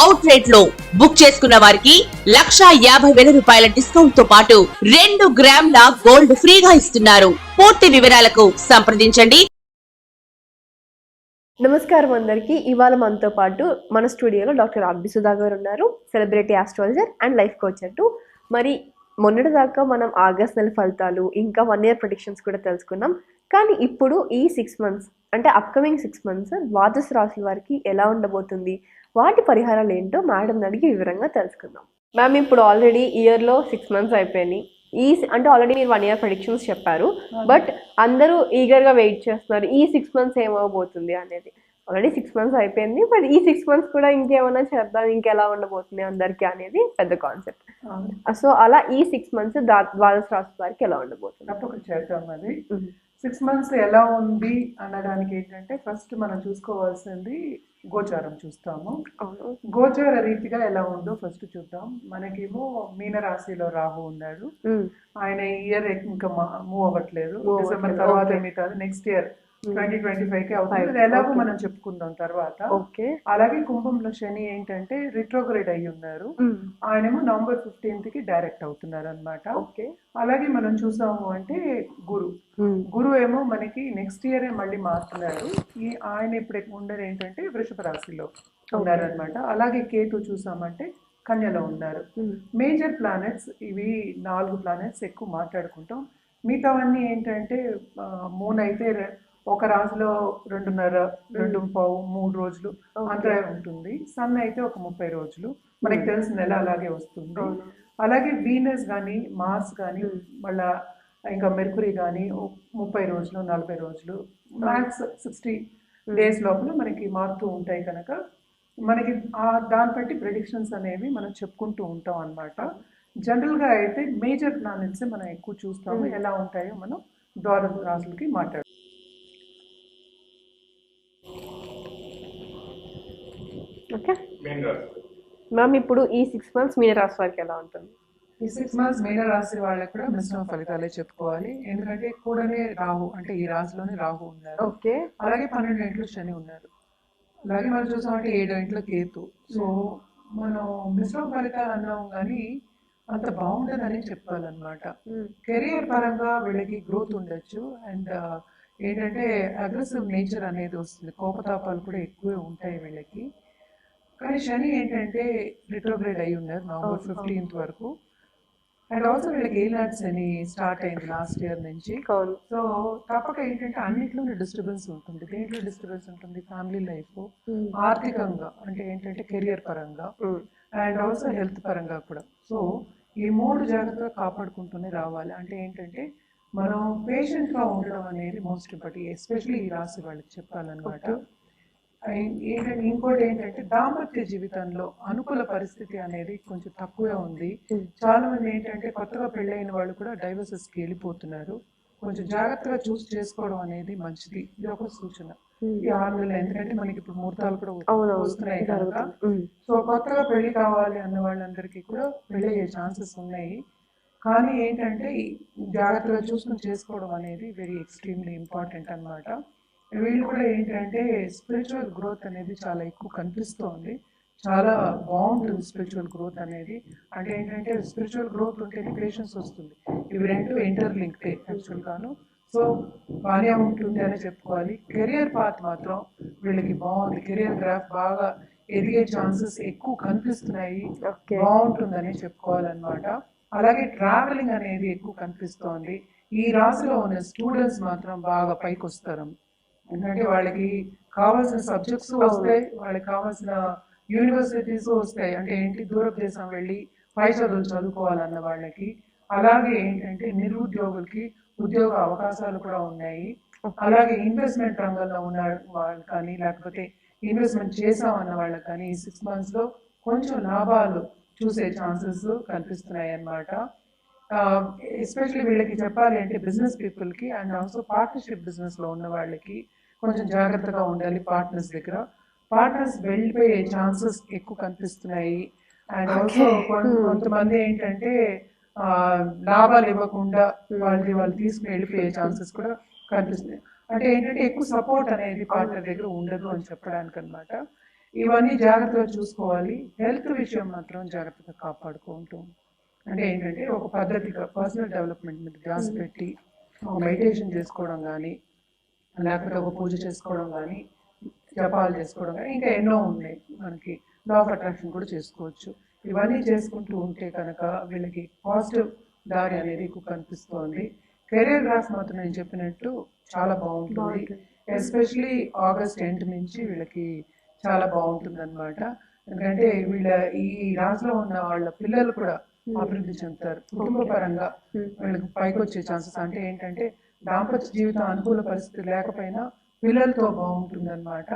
Out రేట్లో book చేసుకున్న వారికి లక్షా యాభై వేల రూపాయల డిస్కౌంట్తో పాటు రెండు గ్రాముల గోల్డ్ ఫ్రీగా ఇస్తున్నారు. పూర్తి వివరాలకు సంప్రదించండి. నమస్కారం అందరికీ. ఇవాళ మనతో పాటు మన స్టూడియోలో డాక్టర్ ఆర్బి సుధా గారు ఉన్నారు. Celebrity astrologer and life coach అంటూ. మరి మొన్నటి దాకా మనం ఆగస్ట్ నెల ఫలితాలు ఇంకా వన్ ఇయర్ ప్రొడిక్షన్స్ కూడా తెలుసుకున్నాం. కానీ ఇప్పుడు ఈ సిక్స్ మంత్స్ అంటే అప్కమింగ్ సిక్స్ మంత్స్ ద్వాదశ రాశుల వారికి ఎలా ఉండబోతుంది? వాటి పరిహారాలు ఏంటో మేడం అడిగి వివరంగా తెలుసుకుందాం. మ్యామ్ ఇప్పుడు ఆల్రెడీ ఇయర్లో సిక్స్ మంత్స్ అయిపోయినాయి. ఈ అంటే ఆల్రెడీ మీరు వన్ ఇయర్ ప్రొడిక్షన్స్ చెప్పారు. బట్ అందరూ ఈగర్గా వెయిట్ చేస్తున్నారు. ఈ సిక్స్ మంత్స్ ఏమవబోతుంది అనేది. ఆల్రెడీ సిక్స్ మంత్స్ అయిపోయింది. బట్ ఈ సిక్స్ మంత్స్ కూడా ఇంకేమైనా చేద్దాం ఇంకెలా ఉండబోతుంది అందరికీ అనేది పెద్ద కాన్సెప్ట్ సో అలా ఈ సిక్స్ మంత్స్ ద్వాదశ రాశి వారికి ఎలా ఉండబోతుంది? తప్పక చేద్దాం అది. సిక్స్ మంత్స్ ఎలా ఉంది అనడానికి ఏంటంటే ఫస్ట్ మనం చూసుకోవాల్సింది గోచారం చూస్తాము. గోచార రీతిగా ఎలా ఉందో ఫస్ట్ చూద్దాం. మనకేమో మీనరాశిలో రాహు ఉన్నాడు. ఆయన ఇయర్ ఇంకా మూవ్ అవ్వట్లేదు. డిసెంబర్ తర్వాత. మిగతా నెక్స్ట్ ఇయర్ ట్వంటీ ట్వంటీ ఫైవ్కి అవుతుంది ఎలాగో. మనం చెప్పుకుందాం తర్వాత. ఓకే అలాగే కుంభంలో శని ఏంటంటే రిట్రోగ్రేడ్ అయి ఉన్నారు. ఆయనేమో నవంబర్ ఫిఫ్టీన్త్కి డైరెక్ట్ అవుతున్నారు అనమాట ఓకే అలాగే మనం చూసాము అంటే గురు. గురువు ఏమో మనకి నెక్స్ట్ ఇయరే మళ్ళీ మారుతున్నారు ఈ ఆయన ఇప్పుడు ఉండరు ఏంటంటే వృషభ రాశిలో ఉన్నారనమాట అలాగే కేతు చూసామంటే కన్యలో ఉన్నారు. మేజర్ ప్లానెట్స్ ఇవి నాలుగు ప్లానెట్స్ ఎక్కువ మాట్లాడుకుంటాం. మిగతావన్నీ ఏంటంటే మూన్ అయితే ఒక రాశిలో రెండున్నర రెండు పావు మూడు రోజులు అంతా ఉంటుంది. సన్ అయితే ఒక ముప్పై రోజులు. మనకి తెలిసిన నెల అలాగే వస్తుంది. అలాగే వీనస్ కానీ మార్స్ కానీ మళ్ళా ఇంకా మెర్కురీ కానీ ముప్పై రోజులు నలభై రోజులు మ్యాక్స్ సిక్స్టీ డేస్ లోపల మనకి మారుతూ ఉంటాయి కనుక మనకి ఆ దాన్ని బట్టి ప్రిడిక్షన్స్ అనేవి మనం చెప్పుకుంటూ ఉంటాం అనమాట జనరల్గా అయితే మేజర్ ప్లానెట్స్ మనం ఎక్కువ చూస్తాము. ఎలా ఉంటాయో మనం ద్వార రాసులకి మాట్లాడు ఓకే? మ్యామ్ ఇప్పుడు ఈ సిక్స్ మంత్స్ మీన రాశి వారికి ఎలా ఉంటుంది? ఈ సిక్స్ మంత్స్ మీన రాశి వాళ్ళకి కూడా మిశ్రమ ఫలితాలే చెప్పుకోవాలి. ఎందుకంటే కూడానే రాహు అంటే ఈ రాశిలోనే రాహు ఉన్నారు. ఓకే. అలాగే పన్నెండు ఇంట్లో శని ఉన్నారు. అలాగే మనం చూసామంటే ఏడు ఇంట్లో కేతు. సో మనం మిశ్రమ ఫలితాలు అన్నాం కానీ అంత బాగుండదని చెప్పాలన్నమాట. కెరియర్ పరంగా వీళ్ళకి గ్రోత్ ఉండొచ్చు. అండ్ ఏంటంటే అగ్రెసివ్ నేచర్ అనేది వస్తుంది. కోపతాపాలు కూడా ఎక్కువే ఉంటాయి వీళ్ళకి. కానీ శని ఏంటంటే రిట్రోగ్రేడ్ అయి ఉన్నారు నవంబర్ ఫిఫ్టీన్త్ వరకు. అండ్ ఆల్సో వీళ్ళకి ఏలాడ్స్ అని స్టార్ట్ అయింది లాస్ట్ ఇయర్ నుంచి? సో తప్పక ఏంటంటే అన్నిట్లోనే డిస్టర్బెన్స్ ఉంటుంది. దేంట్లో డిస్టర్బెన్స్ ఉంటుంది? ఫ్యామిలీ లైఫ్ ఆర్థికంగా అంటే ఏంటంటే కెరియర్ పరంగా. అండ్ ఆల్సో హెల్త్ పరంగా కూడా. సో ఈ మూడు జాగ్రత్తగా కాపాడుకుంటూనే రావాలి. అంటే ఏంటంటే మనం patient గా ఉండడం అనేది మోస్ట్ ఇంపార్టెంట్ ఎస్పెషల్లీ ఈ రాశి వాళ్ళకి చెప్పాలన్నమాట. ఏంటంటే ఇంకోటి ఏంటంటే దాంపత్య జీవితంలో అనుకూల పరిస్థితి అనేది కొంచెం తక్కువే ఉంది. చాలా మంది ఏంటంటే కొత్తగా పెళ్ళైన వాళ్ళు కూడా డైవర్సెస్కి వెళ్ళిపోతున్నారు. కొంచెం జాగ్రత్తగా చూస్ చేసుకోవడం అనేది మంచిది. ఇది ఒక సూచన. ఈ ఆరు నెలలు ఎందుకంటే మనకి ఇప్పుడు ముహూర్తాలు కూడా. వస్తున్నాయి కనుక. సో కొత్తగా పెళ్ళి కావాలి అన్న వాళ్ళందరికీ కూడా పెళ్ళి అయ్యే ఛాన్సెస్ ఉన్నాయి. కానీ ఏంటంటే జాగ్రత్తగా చూసుకుని చేసుకోవడం అనేది వెరీ ఎక్స్ట్రీమ్లీ ఇంపార్టెంట్ అన్నమాట. వీళ్ళు కూడా ఏంటంటే స్పిరిచువల్ గ్రోత్ అనేది చాలా ఎక్కువ కనిపిస్తోంది. చాలా బాగుంటుంది స్పిరిచువల్ గ్రోత్ అనేది. అంటే ఏంటంటే స్పిరిచువల్ గ్రోత్ ఉంటేనే పేషెన్స్ వస్తుంది. ఇవి రెండు ఇంటర్లింక్టే యాక్చువల్గాను సో బాగానే ఉంటుంది అని చెప్పుకోవాలి. కెరియర్ పాత్ మాత్రం వీళ్ళకి బాగుంది. కెరియర్ గ్రాఫ్ బాగా ఎదిగే ఛాన్సెస్ ఎక్కువ కనిపిస్తున్నాయి. బాగుంటుందని చెప్పుకోవాలన్నమాట. అలాగే ట్రావెలింగ్ అనేది ఎక్కువ కనిపిస్తోంది. ఈ రాశిలో ఉన్న స్టూడెంట్స్ మాత్రం బాగా పైకి వస్తారు ఎందుకంటే వాళ్ళకి కావాల్సిన సబ్జెక్ట్స్ వస్తాయి వాళ్ళకి కావాల్సిన యూనివర్సిటీస్ వస్తాయి. అంటే ఏంటి? దూర దేశం వెళ్ళి పై చదువులు చదువుకోవాలన్న వాళ్ళకి. అలాగే ఏంటంటే నిరుద్యోగులకి ఉద్యోగ అవకాశాలు కూడా ఉన్నాయి. అలాగే ఇన్వెస్ట్మెంట్ రంగంలో ఉన్న వాళ్ళు కానీ లేకపోతే ఇన్వెస్ట్మెంట్ చేసామన్న వాళ్ళకి కానీ ఈ సిక్స్ మంత్స్లో కొంచెం లాభాలు చూసే ఛాన్సెస్ కనిపిస్తున్నాయి అన్నమాట. ఎస్పెషల్లీ వీళ్ళకి చెప్పాలి అంటే బిజినెస్ పీపుల్కి అండ్ ఆల్సో పార్ట్నర్షిప్ బిజినెస్లో ఉన్న వాళ్ళకి కొంచెం జాగ్రత్తగా ఉండాలి పార్ట్నర్స్ దగ్గర. పార్ట్నర్స్ వెళ్ళిపోయే ఛాన్సెస్ ఎక్కువ కనిపిస్తున్నాయి. And also Okay. కొంతమంది ఏంటంటే లాభాలు ఇవ్వకుండా వాళ్ళది వాళ్ళు తీసుకుని వెళ్ళిపోయే ఛాన్సెస్ కూడా కనిపిస్తున్నాయి. అంటే ఏంటంటే ఎక్కువ సపోర్ట్ అనేది పార్ట్నర్ దగ్గర ఉండదు అని చెప్పడానికి అనమాట ఇవన్నీ జాగ్రత్తగా చూసుకోవాలి. హెల్త్ విషయం మాత్రం జాగ్రత్తగా కాపాడుకుంటూ. అంటే ఏంటంటే ఒక పద్ధతిగా పర్సనల్ డెవలప్మెంట్ మీద ధ్యాస పెట్టి ఒక మెడిటేషన్ చేసుకోవడం కానీ లేకపోతే ఒక పూజ చేసుకోవడం కానీ జపాలు చేసుకోవడం కానీ ఇంకా ఎన్నో ఉన్నాయి. మనకి లా ఆఫ్ అట్రాక్షన్ కూడా చేసుకోవచ్చు. ఇవన్నీ చేసుకుంటూ ఉంటే కనుక వీళ్ళకి పాజిటివ్ దారి అనేది ఎక్కువ కనిపిస్తోంది. కెరీర్ గ్రాఫ్ మాత్రం నేను చెప్పినట్టు చాలా బాగుంటుంది. ఎస్పెషలీ ఆగస్ట్ ఎండ్ నుంచి వీళ్ళకి చాలా బాగుంటుంది అనమాట ఎందుకంటే వీళ్ళ ఈ రాశిలో ఉన్న వాళ్ళ పిల్లలు కూడా అభివృద్ధి చెందుతారు. కుటుంబ పరంగా. వీళ్ళకి పైకి వచ్చే ఛాన్సెస్ అంటే ఏంటంటే దాంపత్య జీవితం అనుకూల పరిస్థితి లేకపోయినా పిల్లలతో బాగుంటుంది అనమాట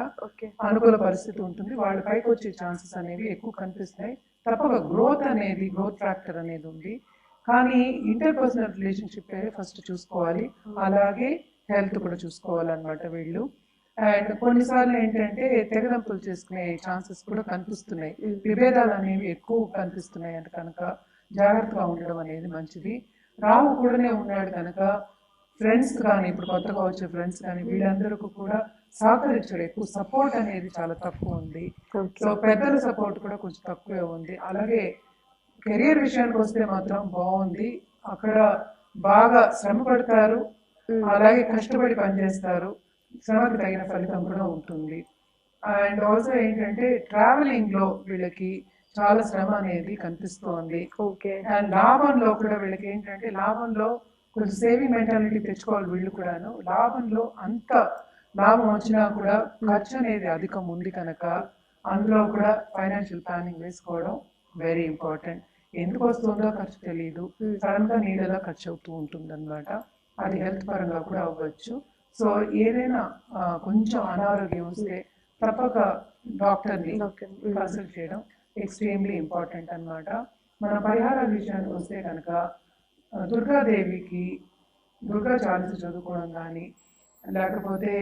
అనుకూల పరిస్థితి ఉంటుంది. వాళ్ళ పైకి వచ్చే ఛాన్సెస్ అనేవి ఎక్కువ కనిపిస్తాయి తప్పక గ్రోత్ అనేది గ్రోత్ ఫ్యాక్టర్ అనేది ఉంది. కానీ ఇంటర్ పర్సనల్ రిలేషన్షిప్ ఫస్ట్ చూసుకోవాలి. అలాగే హెల్త్ కూడా చూసుకోవాలన్నమాట వీళ్ళు. అండ్ కొన్నిసార్లు ఏంటంటే తెగదంపులు చేసుకునే ఛాన్సెస్ కూడా కనిపిస్తున్నాయి. విభేదాలు అనేవి ఎక్కువ కనిపిస్తున్నాయి. అంటే కనుక జాగ్రత్తగా ఉండడం అనేది మంచిది. రాహు కూడానే ఉన్నాడు కనుక ఫ్రెండ్స్ కానీ ఇప్పుడు కొత్తగా వచ్చే ఫ్రెండ్స్ కానీ వీళ్ళందరికీ కూడా సహకరించడం ఎక్కువ సపోర్ట్ అనేది చాలా తక్కువ ఉంది. సో పెద్దల సపోర్ట్ కూడా కొంచెం తక్కువే ఉంది. అలాగే కెరియర్ విషయానికి వస్తే మాత్రం బాగుంది. అక్కడ బాగా శ్రమ పడతారు. Mm. అలాగే కష్టపడి పనిచేస్తారు. శ్రమకి తగిన ఫలితం కూడా ఉంటుంది. అండ్ ఆల్సో ఏంటంటే ట్రావెలింగ్లో వీళ్ళకి చాలా శ్రమ అనేది కనిపిస్తోంది. ఓకే అండ్ లాభంలో కూడా వీళ్ళకి ఏంటంటే లాభంలో కొంచెం సేవింగ్ మెంటాలిటీ తెచ్చుకోవాలి వీళ్ళు కూడాను. లాభంలో అంత లాభం వచ్చినా కూడా ఖర్చు అనేది అధికం ఉంది కనుక అందులో కూడా ఫైనాన్షియల్ ప్లానింగ్ వేసుకోవడం వెరీ ఇంపార్టెంట్ ఎందుకు వస్తుందో ఖర్చు తెలియదు Hmm. సడన్గా నీళ్ళలా ఖర్చు అవుతూ ఉంటుంది అది హెల్త్ పరంగా కూడా అవ్వచ్చు. సో ఏదైనా కొంచెం అనారోగ్యం వస్తే తప్పక డాక్టర్ని డాక్టర్ కన్సల్ట్ చేయడం ఎక్స్ట్రీమ్లీ ఇంపార్టెంట్ అన్నమాట. మన పరిహారాల విషయానికి వస్తే కనుక దుర్గాదేవికి దుర్గా చాలీస చదువుకోవడం కానీ లేకపోతే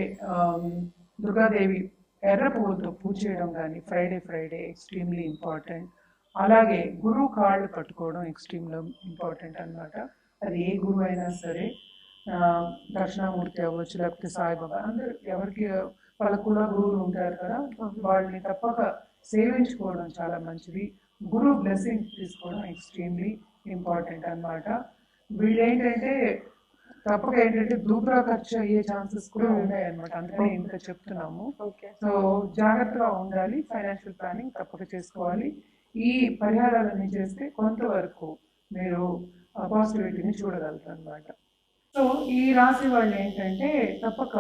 దుర్గాదేవి ఎర్ర పువ్వులతో పూజ చేయడం కానీ ఫ్రైడే ఫ్రైడే ఎక్స్ట్రీమ్లీ ఇంపార్టెంట్ అలాగే గురువు కాళ్ళు కట్టుకోవడం ఎక్స్ట్రీమ్లో ఇంపార్టెంట్ అన్నమాట. అది ఏ గురువు అయినా సరే దక్షిణామూర్తి అవ్వచ్చు లేకపోతే సాయిబాబా అందరు ఎవరికి వాళ్ళ కుల గురువులు ఉంటారు కదా వాళ్ళని తప్పక సేవించుకోవడం చాలా మంచిది. గురువు బ్లెస్సింగ్ తీసుకోవడం ఎక్స్ట్రీమ్లీ ఇంపార్టెంట్ అన్నమాట. వీళ్ళు ఏంటంటే తప్పక ఏంటంటే దూబ్రా ఖర్చు అయ్యే ఛాన్సెస్ కూడా ఉన్నాయి అనమాట అందుకని ఇంత చెప్తున్నాము. సో జాగ్రత్తగా ఉండాలి. ఫైనాన్షియల్ ప్లానింగ్ తప్పక చేసుకోవాలి. ఈ పరిహారాలన్నీ చేస్తే కొంతవరకు మీరు పాజిటివిటీని చూడగలుగుతారు అనమాట సో ఈ రాశి వాళ్ళు ఏంటంటే తప్పక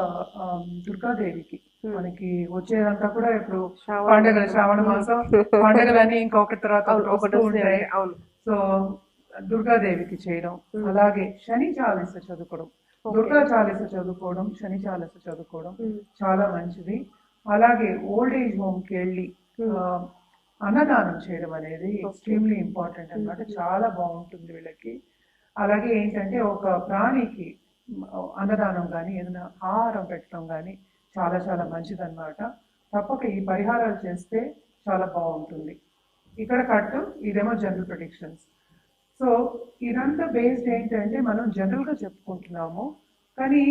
దుర్గాదేవికి మనకి వచ్చేదంతా కూడా ఇప్పుడు శ్రావణ పండగలు శ్రావణ మాసం. పండగలన్నీ ఇంకొకటి తర్వాత ఉంటాయి. అవును. సో దుర్గాదేవికి చేయడం అలాగే శని చాలీస చదువుకోవడం. దుర్గా చాలీస చదువుకోవడం శని చాలీస చదువుకోవడం. చాలా మంచిది. అలాగే ఓల్డ్ ఏజ్ హోమ్కి వెళ్ళి అన్నదానం చేయడం అనేది ఎక్స్ట్రీమ్లీ ఇంపార్టెంట్ అన్నమాట. చాలా బాగుంటుంది వీళ్ళకి. అలాగే ఏంటంటే ఒక ప్రాణికి అన్నదానం కానీ ఏదైనా ఆహారం పెట్టడం కానీ చాలా చాలా మంచిదన్నమాట. తప్పక ఈ పరిహారాలు చేస్తే చాలా బాగుంటుంది. ఇక్కడ కట్టు ఇదేమో జనరల్ ప్రొడిక్షన్స్ సో ఇదంతా బేస్డ్ ఏంటంటే మనం జనరల్గా చెప్పుకుంటున్నాము. కానీ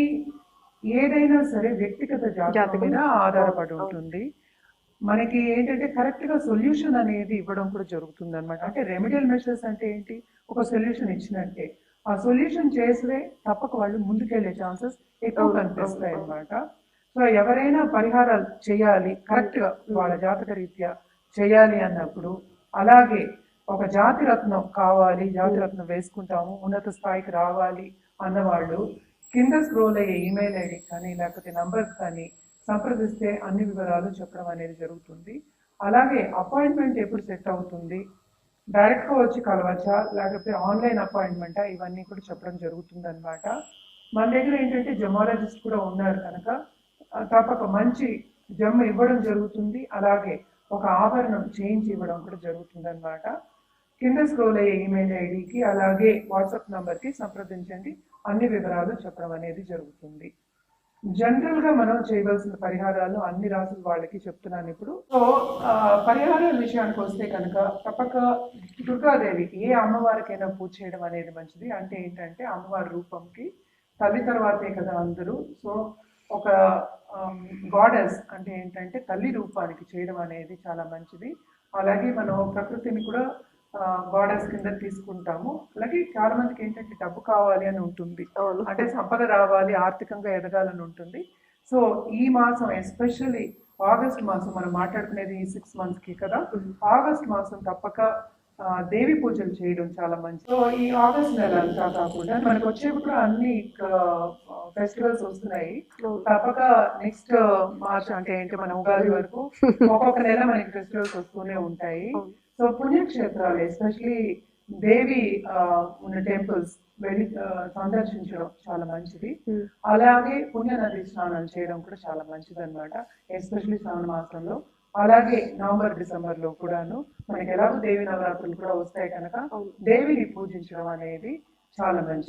ఏదైనా సరే వ్యక్తిగత జాతకం జాతకం. మీద ఆధారపడి ఉంటుంది. మనకి ఏంటంటే కరెక్ట్గా సొల్యూషన్ అనేది ఇవ్వడం కూడా జరుగుతుంది అనమాట అంటే రెమెడియల్ మెషర్స్ అంటే ఏంటి? ఒక సొల్యూషన్ ఇచ్చినట్టే. ఆ సొల్యూషన్ చేస్తే తప్పక వాళ్ళు ముందుకెళ్ళే ఛాన్సెస్ ఎక్కువ కనిపిస్తాయి అవును. అన్నమాట. సో ఎవరైనా పరిహారాలు చేయాలి కరెక్ట్గా వాళ్ళ జాతక రీత్యా చేయాలి అన్నప్పుడు అలాగే ఒక జాతి రత్నం కావాలి జాతి రత్నం వేసుకుంటాము ఉన్నత స్థాయికి రావాలి అన్నవాళ్ళు కింద స్క్రోల్ అయ్యే ఈమెయిల్ ఐడి కానీ లేకపోతే నంబర్ కానీ సంప్రదిస్తే అన్ని వివరాలు చెప్పడం అనేది జరుగుతుంది. అలాగే అపాయింట్మెంట్ ఎప్పుడు సెట్ అవుతుంది? డైరెక్ట్గా వచ్చి కలవచ్చా? లేకపోతే ఆన్లైన్ అపాయింట్మెంటా? ఇవన్నీ కూడా చెప్పడం జరుగుతుంది అనమాట మన దగ్గర ఏంటంటే జమాలజిస్ట్ కూడా ఉన్నారు కనుక తప్పక మంచి జమ్ ఇవ్వడం జరుగుతుంది. అలాగే ఒక ఆభరణం చేయించి ఇవ్వడం కూడా జరుగుతుంది అనమాట కింద స్క్రోల్ అయ్యే ఈమెయిల్ ఐడికి అలాగే వాట్సాప్ నంబర్కి సంప్రదించండి. అన్ని వివరాలు చెప్పడం అనేది జరుగుతుంది. జనరల్గా మనం చేయవలసిన పరిహారాలు అన్ని రాసుల వాళ్ళకి చెప్తున్నాను ఇప్పుడు. సో పరిహారాల విషయానికి వస్తే కనుక తప్పక దుర్గాదేవికి ఏ అమ్మవారికైనా పూజ చేయడం అనేది మంచిది. అంటే ఏంటంటే అమ్మవారి రూపంకి తల్లి తర్వాతే కదా అందరూ. సో ఒక గాడెస్ అంటే ఏంటంటే తల్లి రూపానికి చేయడం అనేది చాలా మంచిది. అలాగే మనం ప్రకృతిని కూడా గాడెస్ కింద తీసుకుంటాము. అలాగే చాలా మందికి ఏంటంటే డబ్బు కావాలి అని ఉంటుంది. అంటే సంపద రావాలి ఆర్థికంగా ఎదగాలని ఉంటుంది. సో ఈ మాసం ఎస్పెషల్లీ ఆగస్ట్ మాసం మనం మాట్లాడుకునేది ఈ సిక్స్ మంత్స్కి కదా? ఆగస్ట్ మాసం తప్పక దేవి పూజలు చేయడం చాలా మంచిది. సో ఈ ఆగస్ట్ నెల అంతా కాకుండా మనకు వచ్చేప్పుడు అన్ని ఫెస్టివల్స్ వస్తున్నాయి. తప్పక నెక్స్ట్ మార్చ్ అంటే ఏంటి మన ఉగాది వరకు. ఒక్కొక్క నెల మనకి ఫెస్టివల్స్ వస్తూనే ఉంటాయి. సో పుణ్యక్షేత్రాలు ఎస్పెషలీ దేవి ఆ, ఉన్న టెంపుల్స్ వెళ్ళి సందర్శించడం చాలా మంచిది Hmm. అలాగే పుణ్య నది స్నానాలు చేయడం కూడా చాలా మంచిది అనమాట ఎస్పెషలీ శ్రావణ మాసంలో అలాగే నవంబర్ డిసెంబర్లో కూడాను మనకి ఎలాగో దేవి నవరాత్రులు కూడా వస్తాయి కనుక. దేవిని పూజించడం అనేది చాలా మంచిది